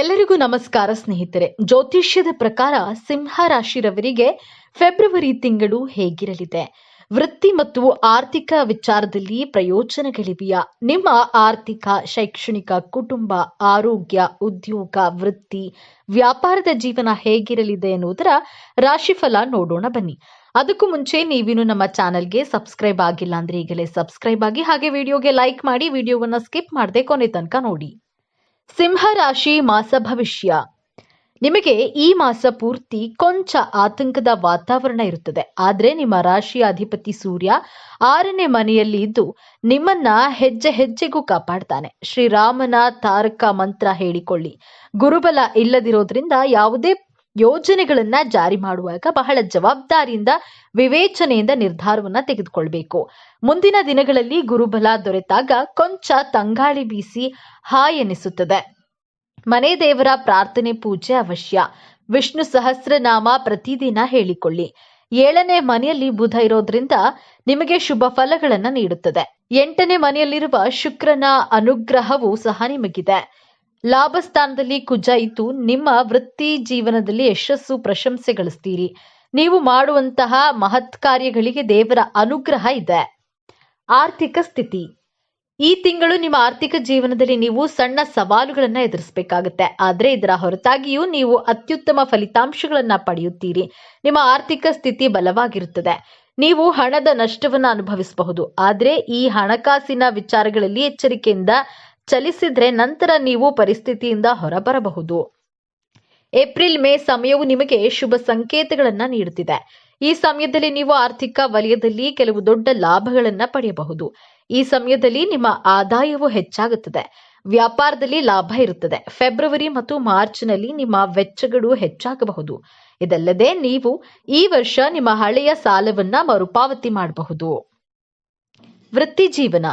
ಎಲ್ಲರಿಗೂ ನಮಸ್ಕಾರ ಸ್ನೇಹಿತರೆ. ಜ್ಯೋತಿಷ್ಯದ ಪ್ರಕಾರ ಸಿಂಹ ರಾಶಿರವರಿಗೆ ಫೆಬ್ರವರಿ ತಿಂಗಳು ಹೇಗಿರಲಿದೆ? ವೃತ್ತಿ ಮತ್ತು ಆರ್ಥಿಕ ವಿಚಾರದಲ್ಲಿ ಪ್ರಯೋಜನಗಳಿವೆಯಾ? ನಿಮ್ಮ ಆರ್ಥಿಕ, ಶೈಕ್ಷಣಿಕ, ಕುಟುಂಬ, ಆರೋಗ್ಯ, ಉದ್ಯೋಗ, ವೃತ್ತಿ, ವ್ಯಾಪಾರದ ಜೀವನ ಹೇಗಿರಲಿದೆ ಎನ್ನುವುದರ ರಾಶಿಫಲ ನೋಡೋಣ ಬನ್ನಿ. ಅದಕ್ಕೂ ಮುಂಚೆ ನೀವಿನ್ನು ನಮ್ಮ ಚಾನಲ್ಗೆ ಸಬ್ಸ್ಕ್ರೈಬ್ ಆಗಿಲ್ಲ ಅಂದ್ರೆ ಈಗಲೇ ಸಬ್ಸ್ಕ್ರೈಬ್ ಆಗಿ ಹಾಗೆ ವಿಡಿಯೋಗೆ ಲೈಕ್ ಮಾಡಿ, ವಿಡಿಯೋವನ್ನು ಸ್ಕಿಪ್ ಮಾಡದೆ ಕೊನೆ ತನಕ ನೋಡಿ. ಸಿಂಹ ರಾಶಿ ಮಾಸ ಭವಿಷ್ಯ. ನಿಮಗೆ ಈ ಮಾಸ ಪೂರ್ತಿ ಕೊಂಚ ಆತಂಕದ ವಾತಾವರಣ ಇರುತ್ತದೆ. ಆದರೆ ನಿಮ್ಮ ರಾಶಿಯ ಅಧಿಪತಿ ಸೂರ್ಯ ಆರನೇ ಮನೆಯಲ್ಲಿ ಇದ್ದು ನಿಮ್ಮನ್ನ ಹೆಜ್ಜೆ ಹೆಜ್ಜೆಗೂ ಕಾಪಾಡ್ತಾನೆ. ಶ್ರೀರಾಮನ ತಾರಕ ಮಂತ್ರ ಹೇಳಿಕೊಳ್ಳಿ. ಗುರುಬಲ ಇಲ್ಲದಿರೋದ್ರಿಂದ ಯಾವುದೇ ಯೋಜನೆಗಳನ್ನ ಜಾರಿ ಮಾಡುವಾಗ ಬಹಳ ಜವಾಬ್ದಾರಿಯಿಂದ, ವಿವೇಚನೆಯಿಂದ ನಿರ್ಧಾರವನ್ನ ತೆಗೆದುಕೊಳ್ಬೇಕು. ಮುಂದಿನ ದಿನಗಳಲ್ಲಿ ಗುರುಬಲ ದೊರೆತಾಗ ಕೊಂಚ ತಂಗಾಳಿ ಬೀಸಿ ಹಾಯ್ ಎನಿಸುತ್ತದೆ. ಮನೆ ದೇವರ ಪ್ರಾರ್ಥನೆ ಪೂಜೆ ಅವಶ್ಯ. ವಿಷ್ಣು ಸಹಸ್ರನಾಮ ಪ್ರತಿದಿನ ಹೇಳಿಕೊಳ್ಳಿ. ಏಳನೇ ಮನೆಯಲ್ಲಿ ಬುಧ ಇರೋದ್ರಿಂದ ನಿಮಗೆ ಶುಭ ಫಲಗಳನ್ನ ನೀಡುತ್ತದೆ. ಎಂಟನೇ ಮನೆಯಲ್ಲಿರುವ ಶುಕ್ರನ ಅನುಗ್ರಹವೂ ಸಹ ನಿಮಗಿದೆ. ಲಾಭ ಸ್ಥಾನದಲ್ಲಿ ಕುಜ ಇದ್ದು ನಿಮ್ಮ ವೃತ್ತಿ ಜೀವನದಲ್ಲಿ ಯಶಸ್ಸು ಪ್ರಶಂಸೆ ಗಳಿಸ್ತೀರಿ ನೀವು ಮಾಡುವಂತಹ ಮಹತ್ ಕಾರ್ಯಗಳಿಗೆ ದೇವರ ಅನುಗ್ರಹ ಇದೆ. ಆರ್ಥಿಕ ಸ್ಥಿತಿ. ಈ ತಿಂಗಳು ನಿಮ್ಮ ಆರ್ಥಿಕ ಜೀವನದಲ್ಲಿ ನೀವು ಸಣ್ಣ ಸವಾಲುಗಳನ್ನ ಎದುರಿಸಬೇಕಾಗುತ್ತೆ. ಆದ್ರೆ ಇದರ ಹೊರತಾಗಿಯೂ ನೀವು ಅತ್ಯುತ್ತಮ ಫಲಿತಾಂಶಗಳನ್ನ ಪಡೆಯುತ್ತೀರಿ. ನಿಮ್ಮ ಆರ್ಥಿಕ ಸ್ಥಿತಿ ಬಲವಾಗಿರುತ್ತದೆ. ನೀವು ಹಣದ ನಷ್ಟವನ್ನ ಅನುಭವಿಸಬಹುದು. ಆದ್ರೆ ಈ ಹಣಕಾಸಿನ ವಿಚಾರಗಳಲ್ಲಿ ಎಚ್ಚರಿಕೆಯಿಂದ ಚಲಿಸಿದ್ರೆ ನಂತರ ನೀವು ಪರಿಸ್ಥಿತಿಯಿಂದ ಹೊರಬರಬಹುದು. ಏಪ್ರಿಲ್, ಮೇ ಸಮಯವು ನಿಮಗೆ ಶುಭ ಸಂಕೇತಗಳನ್ನ ನೀಡುತ್ತಿದೆ. ಈ ಸಮಯದಲ್ಲಿ ನೀವು ಆರ್ಥಿಕ ವಲಯದಲ್ಲಿ ಕೆಲವು ದೊಡ್ಡ ಲಾಭಗಳನ್ನ ಪಡೆಯಬಹುದು. ಈ ಸಮಯದಲ್ಲಿ ನಿಮ್ಮ ಆದಾಯವು ಹೆಚ್ಚಾಗುತ್ತದೆ. ವ್ಯಾಪಾರದಲ್ಲಿ ಲಾಭ ಇರುತ್ತದೆ. ಫೆಬ್ರವರಿ ಮತ್ತು ಮಾರ್ಚ್ನಲ್ಲಿ ನಿಮ್ಮ ವೆಚ್ಚಗಳು ಹೆಚ್ಚಾಗಬಹುದು. ಇದಲ್ಲದೆ ನೀವು ಈ ವರ್ಷ ನಿಮ್ಮ ಹಳೆಯ ಸಾಲವನ್ನ ಮರುಪಾವತಿ ಮಾಡಬಹುದು. ವೃತ್ತಿ ಜೀವನ.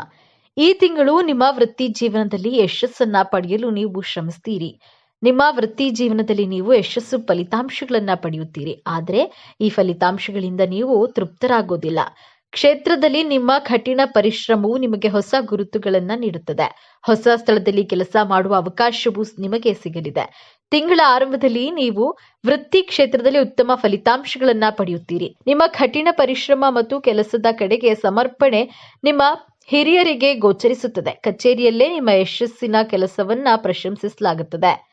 ಈ ತಿಂಗಳು ನಿಮ್ಮ ವೃತ್ತಿ ಜೀವನದಲ್ಲಿ ಯಶಸ್ಸನ್ನ ಪಡೆಯಲು ನೀವು ಶ್ರಮಿಸ್ತೀರಿ. ನಿಮ್ಮ ವೃತ್ತಿ ಜೀವನದಲ್ಲಿ ನೀವು ಯಶಸ್ಸು ಫಲಿತಾಂಶಗಳನ್ನ ಪಡೆಯುತ್ತೀರಿ. ಆದರೆ ಈ ಫಲಿತಾಂಶಗಳಿಂದ ನೀವು ತೃಪ್ತರಾಗೋದಿಲ್ಲ. ಕ್ಷೇತ್ರದಲ್ಲಿ ನಿಮ್ಮ ಕಠಿಣ ಪರಿಶ್ರಮವು ನಿಮಗೆ ಹೊಸ ಗುರುತುಗಳನ್ನ ನೀಡುತ್ತದೆ. ಹೊಸ ಸ್ಥಳದಲ್ಲಿ ಕೆಲಸ ಮಾಡುವ ಅವಕಾಶವು ನಿಮಗೆ ಸಿಗಲಿದೆ. ತಿಂಗಳ ಆರಂಭದಲ್ಲಿ ನೀವು ವೃತ್ತಿ ಕ್ಷೇತ್ರದಲ್ಲಿ ಉತ್ತಮ ಫಲಿತಾಂಶಗಳನ್ನ ಪಡೆಯುತ್ತೀರಿ. ನಿಮ್ಮ ಕಠಿಣ ಪರಿಶ್ರಮ ಮತ್ತು ಕೆಲಸದ ಕಡೆಗೆ ಸಮರ್ಪಣೆ ನಿಮ್ಮ ಹಿರಿಯರಿಗೆ ಗೋಚರಿಸುತ್ತದೆ. ಕಚೇರಿಯಲ್ಲೇ ನಿಮ್ಮ ಯಶಸ್ಸಿನ ಕೆಲಸವನ್ನ ಪ್ರಶಂಸಿಸಲಾಗುತ್ತದೆ.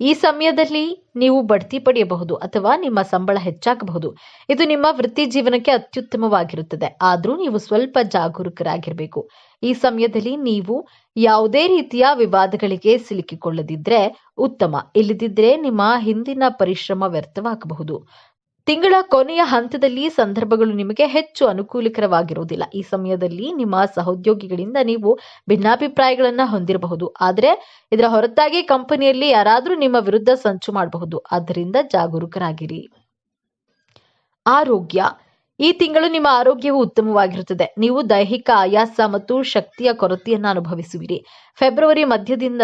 ಈ ಸಮಯದಲ್ಲಿ ನೀವು ಬಡ್ತಿ ಪಡೆಯಬಹುದು ಅಥವಾ ನಿಮ್ಮ ಸಂಬಳ ಹೆಚ್ಚಾಗಬಹುದು. ಇದು ನಿಮ್ಮ ವೃತ್ತಿ ಜೀವನಕ್ಕೆ ಅತ್ಯುತ್ತಮವಾಗಿರುತ್ತದೆ. ಆದರೂ ನೀವು ಸ್ವಲ್ಪ ಜಾಗರೂಕರಾಗಿರಬೇಕು. ಈ ಸಮಯದಲ್ಲಿ ನೀವು ಯಾವುದೇ ರೀತಿಯ ವಿವಾದಗಳಿಗೆ ಸಿಲುಕಿಕೊಳ್ಳದಿದ್ರೆ ಉತ್ತಮ. ಇಲ್ಲದಿದ್ದರೆ ನಿಮ್ಮ ಹಿಂದಿನ ಪರಿಶ್ರಮ ವ್ಯರ್ಥವಾಗಬಹುದು. ತಿಂಗಳ ಕೊನೆಯ ಹಂತದಲ್ಲಿ ಸಂದರ್ಭಗಳು ನಿಮಗೆ ಹೆಚ್ಚು ಅನುಕೂಲಕರವಾಗಿರುವುದಿಲ್ಲ. ಈ ಸಮಯದಲ್ಲಿ ನಿಮ್ಮ ಸಹೋದ್ಯೋಗಿಗಳಿಂದ ನೀವು ಭಿನ್ನಾಭಿಪ್ರಾಯಗಳನ್ನ ಹೊಂದಿರಬಹುದು. ಆದರೆ, ಇದರ ಹೊರತಾಗಿ ಕಂಪನಿಯಲ್ಲಿ ಯಾರಾದರೂ ನಿಮ್ಮ ವಿರುದ್ಧ ಸಂಚು ಮಾಡಬಹುದು. ಆದ್ದರಿಂದ ಜಾಗರೂಕರಾಗಿರಿ. ಆರೋಗ್ಯ. ಈ ತಿಂಗಳು ನಿಮ್ಮ ಆರೋಗ್ಯವು ಉತ್ತಮವಾಗಿರುತ್ತದೆ. ನೀವು ದೈಹಿಕ ಆಯಾಸ ಮತ್ತು ಶಕ್ತಿಯ ಕೊರತೆಯನ್ನು ಅನುಭವಿಸುವಿರಿ. ಫೆಬ್ರವರಿ ಮಧ್ಯದಿಂದ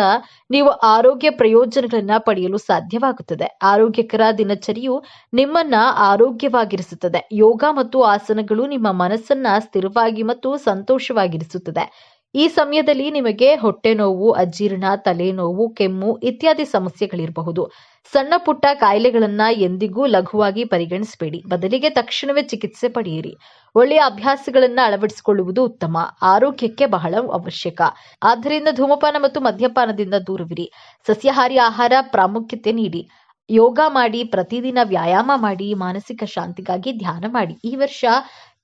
ನೀವು ಆರೋಗ್ಯ ಪ್ರಯೋಜನಗಳನ್ನ ಪಡೆಯಲು ಸಾಧ್ಯವಾಗುತ್ತದೆ. ಆರೋಗ್ಯಕರ ದಿನಚರಿಯು ನಿಮ್ಮನ್ನ ಆರೋಗ್ಯವಾಗಿರಿಸುತ್ತದೆ. ಯೋಗ ಮತ್ತು ಆಸನಗಳು ನಿಮ್ಮ ಮನಸ್ಸನ್ನ ಸ್ಥಿರವಾಗಿ ಮತ್ತು ಸಂತೋಷವಾಗಿರಿಸುತ್ತದೆ. ಈ ಸಮಯದಲ್ಲಿ ನಿಮಗೆ ಹೊಟ್ಟೆ ನೋವು, ಅಜೀರ್ಣ, ತಲೆನೋವು, ಕೆಮ್ಮು ಇತ್ಯಾದಿ ಸಮಸ್ಯೆಗಳಿರಬಹುದು. ಸಣ್ಣ ಪುಟ್ಟ ಕಾಯಿಲೆಗಳನ್ನ ಎಂದಿಗೂ ಲಘುವಾಗಿ ಪರಿಗಣಿಸಬೇಡಿ. ಬದಲಿಗೆ ತಕ್ಷಣವೇ ಚಿಕಿತ್ಸೆ ಪಡೆಯಿರಿ. ಒಳ್ಳೆಯ ಅಭ್ಯಾಸಗಳನ್ನ ಅಳವಡಿಸಿಕೊಳ್ಳುವುದು ಉತ್ತಮ. ಆರೋಗ್ಯಕ್ಕೆ ಬಹಳ ಅವಶ್ಯಕ. ಆದ್ದರಿಂದ ಧೂಮಪಾನ ಮತ್ತು ಮದ್ಯಪಾನದಿಂದ ದೂರವಿರಿ. ಸಸ್ಯಾಹಾರಿ ಆಹಾರ ಪ್ರಾಮುಖ್ಯತೆ ನೀಡಿ. ಯೋಗ ಮಾಡಿ, ಪ್ರತಿದಿನ ವ್ಯಾಯಾಮ ಮಾಡಿ, ಮಾನಸಿಕ ಶಾಂತಿಗಾಗಿ ಧ್ಯಾನ ಮಾಡಿ. ಈ ವರ್ಷ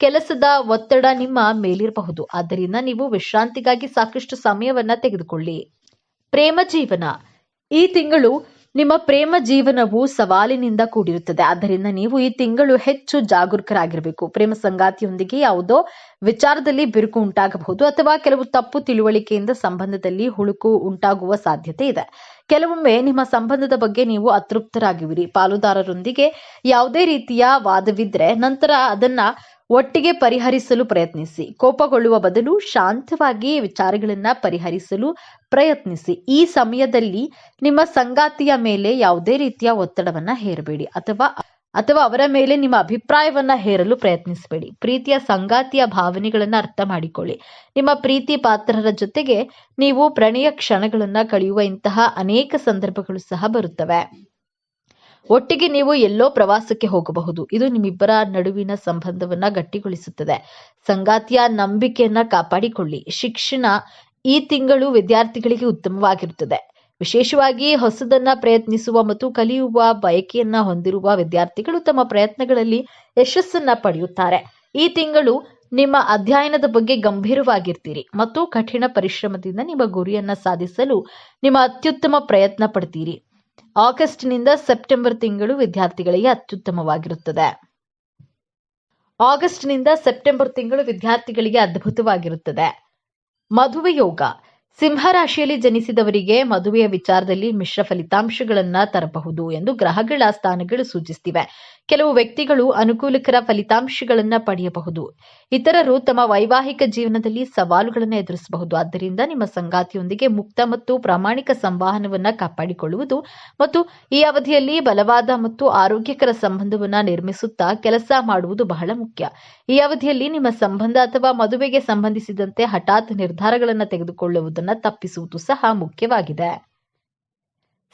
ಕೆಲಸದ ಒತ್ತಡ ನಿಮ್ಮ ಮೇಲಿರಬಹುದು. ಆದ್ದರಿಂದ ನೀವು ವಿಶ್ರಾಂತಿಗಾಗಿ ಸಾಕಷ್ಟು ಸಮಯವನ್ನ ತೆಗೆದುಕೊಳ್ಳಿ. ಪ್ರೇಮ ಜೀವನ. ಈ ತಿಂಗಳು ನಿಮ್ಮ ಪ್ರೇಮ ಜೀವನವು ಸವಾಲಿನಿಂದ ಕೂಡಿರುತ್ತದೆ. ಆದ್ದರಿಂದ ನೀವು ಈ ತಿಂಗಳು ಹೆಚ್ಚು ಜಾಗರೂಕರಾಗಿರಬೇಕು. ಪ್ರೇಮ ಸಂಗಾತಿಯೊಂದಿಗೆ ಯಾವುದೋ ವಿಚಾರದಲ್ಲಿ ಬಿರುಕು ಉಂಟಾಗಬಹುದು ಅಥವಾ ಕೆಲವು ತಪ್ಪು ತಿಳುವಳಿಕೆಯಿಂದ ಸಂಬಂಧದಲ್ಲಿ ಹುಳುಕು ಉಂಟಾಗುವ ಸಾಧ್ಯತೆ ಇದೆ. ಕೆಲವೊಮ್ಮೆ ನಿಮ್ಮ ಸಂಬಂಧದ ಬಗ್ಗೆ ನೀವು ಅತೃಪ್ತರಾಗಿವಿರಿ ಪಾಲುದಾರರೊಂದಿಗೆ ಯಾವುದೇ ರೀತಿಯ ವಾದವಿದ್ರೆ ನಂತರ ಅದನ್ನ ಒಟ್ಟಿಗೆ ಪರಿಹರಿಸಲು ಪ್ರಯತ್ನಿಸಿ. ಕೋಪಗೊಳ್ಳುವ ಬದಲು ಶಾಂತವಾಗಿ ವಿಚಾರಗಳನ್ನ ಪರಿಹರಿಸಲು ಪ್ರಯತ್ನಿಸಿ. ಈ ಸಮಯದಲ್ಲಿ ನಿಮ್ಮ ಸಂಗಾತಿಯ ಮೇಲೆ ಯಾವುದೇ ರೀತಿಯ ಒತ್ತಡವನ್ನ ಹೇರಬೇಡಿ. ಅಥವಾ ಅಥವಾ ಅವರ ಮೇಲೆ ನಿಮ್ಮ ಅಭಿಪ್ರಾಯವನ್ನ ಹೇರಲು ಪ್ರಯತ್ನಿಸಬೇಡಿ. ಪ್ರೀತಿಯ ಸಂಗಾತಿಯ ಭಾವನೆಗಳನ್ನ ಅರ್ಥ ಮಾಡಿಕೊಳ್ಳಿ. ನಿಮ್ಮ ಪ್ರೀತಿ ಪಾತ್ರರ ಜೊತೆಗೆ ನೀವು ಪ್ರಣಯ ಕ್ಷಣಗಳನ್ನ ಕಳೆಯುವ ಇಂತಹ ಅನೇಕ ಸಂದರ್ಭಗಳು ಸಹ ಬರುತ್ತವೆ. ಒಟ್ಟಿಗೆ ನೀವು ಎಲ್ಲೋ ಪ್ರವಾಸಕ್ಕೆ ಹೋಗಬಹುದು. ಇದು ನಿಮ್ಮಿಬ್ಬರ ನಡುವಿನ ಸಂಬಂಧವನ್ನ ಗಟ್ಟಿಗೊಳಿಸುತ್ತದೆ. ಸಂಗಾತಿಯ ನಂಬಿಕೆಯನ್ನ ಕಾಪಾಡಿಕೊಳ್ಳಿ. ಶಿಕ್ಷಣ ಈ ತಿಂಗಳು ವಿದ್ಯಾರ್ಥಿಗಳಿಗೆ ಉತ್ತಮವಾಗಿರುತ್ತದೆ. ವಿಶೇಷವಾಗಿ ಹೊಸದನ್ನ ಪ್ರಯತ್ನಿಸುವ ಮತ್ತು ಕಲಿಯುವ ಬಯಕೆಯನ್ನ ಹೊಂದಿರುವ ವಿದ್ಯಾರ್ಥಿಗಳು ತಮ್ಮ ಪ್ರಯತ್ನಗಳಲ್ಲಿ ಯಶಸ್ಸನ್ನ ಪಡೆಯುತ್ತಾರೆ. ಈ ತಿಂಗಳು ನಿಮ್ಮ ಅಧ್ಯಯನದ ಬಗ್ಗೆ ಗಂಭೀರವಾಗಿರ್ತೀರಿ ಮತ್ತು ಕಠಿಣ ಪರಿಶ್ರಮದಿಂದ ನಿಮ್ಮ ಗುರಿಯನ್ನ ಸಾಧಿಸಲು ನಿಮ್ಮ ಅತ್ಯುತ್ತಮ ಪ್ರಯತ್ನ ಪಡ್ತೀರಿ. ಆಗಸ್ಟ್ನಿಂದ ಸೆಪ್ಟೆಂಬರ್ ತಿಂಗಳು ವಿದ್ಯಾರ್ಥಿಗಳಿಗೆ ಅತ್ಯುತ್ತಮವಾಗಿರುತ್ತದೆ. ಆಗಸ್ಟ್ನಿಂದ ಸೆಪ್ಟೆಂಬರ್ ತಿಂಗಳು ವಿದ್ಯಾರ್ಥಿಗಳಿಗೆ ಅದ್ಭುತವಾಗಿರುತ್ತದೆ. ಮದುವೆ ಯೋಗ. ಸಿಂಹ ರಾಶಿಯಲ್ಲಿ ಜನಿಸಿದವರಿಗೆ ಮದುವೆಯ ವಿಚಾರದಲ್ಲಿ ಮಿಶ್ರ ಫಲಿತಾಂಶಗಳನ್ನ ತರಬಹುದು ಎಂದು ಗ್ರಹಗಳ ಸ್ಥಾನಗಳು ಸೂಚಿಸುತ್ತಿವೆ ಕೆಲವು ವ್ಯಕ್ತಿಗಳು ಅನುಕೂಲಕರ ಫಲಿತಾಂಶಗಳನ್ನು ಪಡೆಯಬಹುದು. ಇತರರು ತಮ್ಮ ವೈವಾಹಿಕ ಜೀವನದಲ್ಲಿ ಸವಾಲುಗಳನ್ನು ಎದುರಿಸಬಹುದು. ಆದ್ದರಿಂದ ನಿಮ್ಮ ಸಂಗಾತಿಯೊಂದಿಗೆ ಮುಕ್ತ ಮತ್ತು ಪ್ರಾಮಾಣಿಕ ಸಂವಹನವನ್ನು ಕಾಪಾಡಿಕೊಳ್ಳುವುದು ಮತ್ತು ಈ ಅವಧಿಯಲ್ಲಿ ಬಲವಾದ ಮತ್ತು ಆರೋಗ್ಯಕರ ಸಂಬಂಧವನ್ನು ನಿರ್ಮಿಸುತ್ತಾ ಕೆಲಸ ಮಾಡುವುದು ಬಹಳ ಮುಖ್ಯ. ಈ ಅವಧಿಯಲ್ಲಿ ನಿಮ್ಮ ಸಂಬಂಧ ಅಥವಾ ಮದುವೆಗೆ ಸಂಬಂಧಿಸಿದಂತೆ ಹಠಾತ್ ನಿರ್ಧಾರಗಳನ್ನು ತೆಗೆದುಕೊಳ್ಳುವುದನ್ನು ತಪ್ಪಿಸುವುದು ಸಹ ಮುಖ್ಯವಾಗಿದೆ.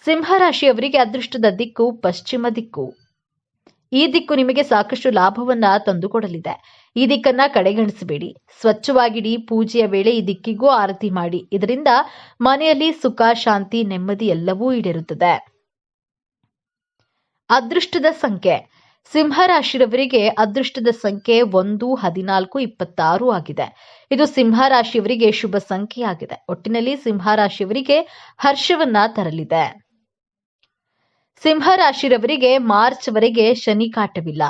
ಸಿಂಹರಾಶಿಯವರಿಗೆ ಅದೃಷ್ಟದ ದಿಕ್ಕು ಪಶ್ಚಿಮ ದಿಕ್ಕು. ಈ ದಿಕ್ಕು ನಿಮಗೆ ಸಾಕಷ್ಟು ಲಾಭವನ್ನ ತಂದುಕೊಡಲಿದೆ. ಈ ದಿಕ್ಕನ್ನ ಕಡೆಗಣಿಸಬೇಡಿ. ಸ್ವಚ್ಛವಾಗಿಡಿ, ಪೂಜೆಯ ವೇಳೆ ಈ ದಿಕ್ಕಿಗೂ ಆರತಿ ಮಾಡಿ. ಇದರಿಂದ ಮನೆಯಲ್ಲಿ ಸುಖ, ಶಾಂತಿ, ನೆಮ್ಮದಿ ಎಲ್ಲವೂ ಈಡೇರುತ್ತದೆ. ಅದೃಷ್ಟದ ಸಂಖ್ಯೆ. ಸಿಂಹರಾಶಿಯವರಿಗೆ ಅದೃಷ್ಟದ ಸಂಖ್ಯೆ ಒಂದು, ಹದಿನಾಲ್ಕು, ಇಪ್ಪತ್ತಾರು ಆಗಿದೆ. ಇದು ಸಿಂಹರಾಶಿಯವರಿಗೆ ಶುಭ ಸಂಖ್ಯೆಯಾಗಿದೆ. ಒಟ್ಟಿನಲ್ಲಿ ಸಿಂಹರಾಶಿಯವರಿಗೆ ಹರ್ಷವನ್ನ ತರಲಿದೆ. ಸಿಂಹರಾಶಿರವರಿಗೆ ಮಾರ್ಚ್ ವರೆಗೆ ಶನಿ ಕಾಟವಿಲ್ಲ.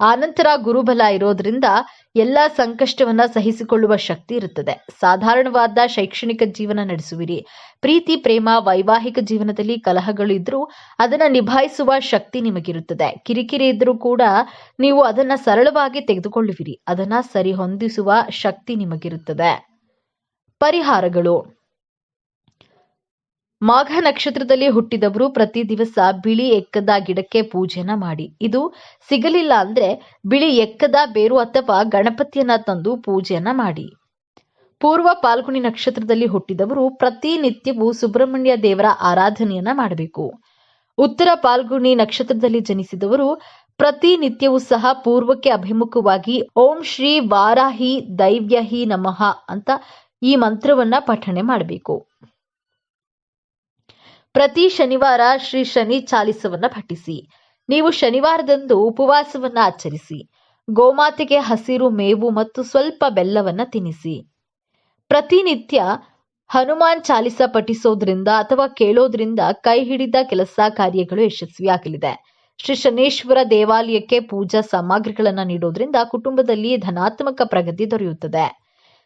ಆನಂತರ ಗುರುಬಲ ಇರೋದ್ರಿಂದ ಎಲ್ಲ ಸಂಕಷ್ಟವನ್ನ ಸಹಿಸಿಕೊಳ್ಳುವ ಶಕ್ತಿ ಇರುತ್ತದೆ. ಸಾಧಾರಣವಾದ ಶೈಕ್ಷಣಿಕ ಜೀವನ ನಡೆಸುವಿರಿ. ಪ್ರೀತಿ, ಪ್ರೇಮ, ವೈವಾಹಿಕ ಜೀವನದಲ್ಲಿ ಕಲಹಗಳು ಇದ್ರೂ ಅದನ್ನ ನಿಭಾಯಿಸುವ ಶಕ್ತಿ ನಿಮಗಿರುತ್ತದೆ. ಕಿರಿಕಿರಿ ಇದ್ರೂ ಕೂಡ ನೀವು ಅದನ್ನ ಸರಳವಾಗಿ ತೆಗೆದುಕೊಳ್ಳುವಿರಿ. ಅದನ್ನ ಸರಿ ಹೊಂದಿಸುವ ಶಕ್ತಿ ನಿಮಗಿರುತ್ತದೆ. ಪರಿಹಾರಗಳು. ಮಾಘ ನಕ್ಷತ್ರದಲ್ಲಿ ಹುಟ್ಟಿದವರು ಪ್ರತಿ ದಿವಸ ಬಿಳಿ ಎಕ್ಕದ ಗಿಡಕ್ಕೆ ಪೂಜೆನ ಮಾಡಿ. ಇದು ಸಿಗಲಿಲ್ಲ ಅಂದ್ರೆ ಬಿಳಿ ಎಕ್ಕದ ಬೇರು ಅಥವಾ ಗಣಪತಿಯನ್ನ ತಂದು ಪೂಜೆಯನ್ನ ಮಾಡಿ. ಪೂರ್ವ ಪಾಲ್ಗುಣಿ ನಕ್ಷತ್ರದಲ್ಲಿ ಹುಟ್ಟಿದವರು ಪ್ರತಿನಿತ್ಯವೂ ಸುಬ್ರಹ್ಮಣ್ಯ ದೇವರ ಆರಾಧನೆಯನ್ನ ಮಾಡಬೇಕು. ಉತ್ತರ ಪಾಲ್ಗುಣಿ ನಕ್ಷತ್ರದಲ್ಲಿ ಜನಿಸಿದವರು ಪ್ರತಿನಿತ್ಯವೂ ಸಹ ಪೂರ್ವಕ್ಕೆ ಅಭಿಮುಖವಾಗಿ ಓಂ ಶ್ರೀ ವಾರಾಹಿ ದೈವ್ಯಹಿ ನಮಃ ಅಂತ ಈ ಮಂತ್ರವನ್ನ ಪಠಣೆ ಮಾಡಬೇಕು. ಪ್ರತಿ ಶನಿವಾರ ಶ್ರೀ ಶನಿ ಚಾಲಿಸವನ್ನ ಪಠಿಸಿ. ನೀವು ಶನಿವಾರದಂದು ಉಪವಾಸವನ್ನ ಆಚರಿಸಿ. ಗೋಮಾತೆಗೆ ಹಸಿರು, ಮೇವು ಮತ್ತು ಸ್ವಲ್ಪ ಬೆಲ್ಲವನ್ನ ತಿನ್ನಿಸಿ ಪ್ರತಿನಿತ್ಯ ಹನುಮಾನ್ ಚಾಲಿಸ ಪಠಿಸೋದ್ರಿಂದ ಅಥವಾ ಕೇಳೋದ್ರಿಂದ ಕೈ ಹಿಡಿದ ಕೆಲಸ ಕಾರ್ಯಗಳು ಯಶಸ್ವಿಯಾಗಲಿದೆ. ಶ್ರೀ ಶನೇಶ್ವರ ದೇವಾಲಯಕ್ಕೆ ಪೂಜಾ ಸಾಮಗ್ರಿಗಳನ್ನ ನೀಡೋದ್ರಿಂದ ಕುಟುಂಬದಲ್ಲಿ ಧನಾತ್ಮಕ ಪ್ರಗತಿ ದೊರೆಯುತ್ತದೆ.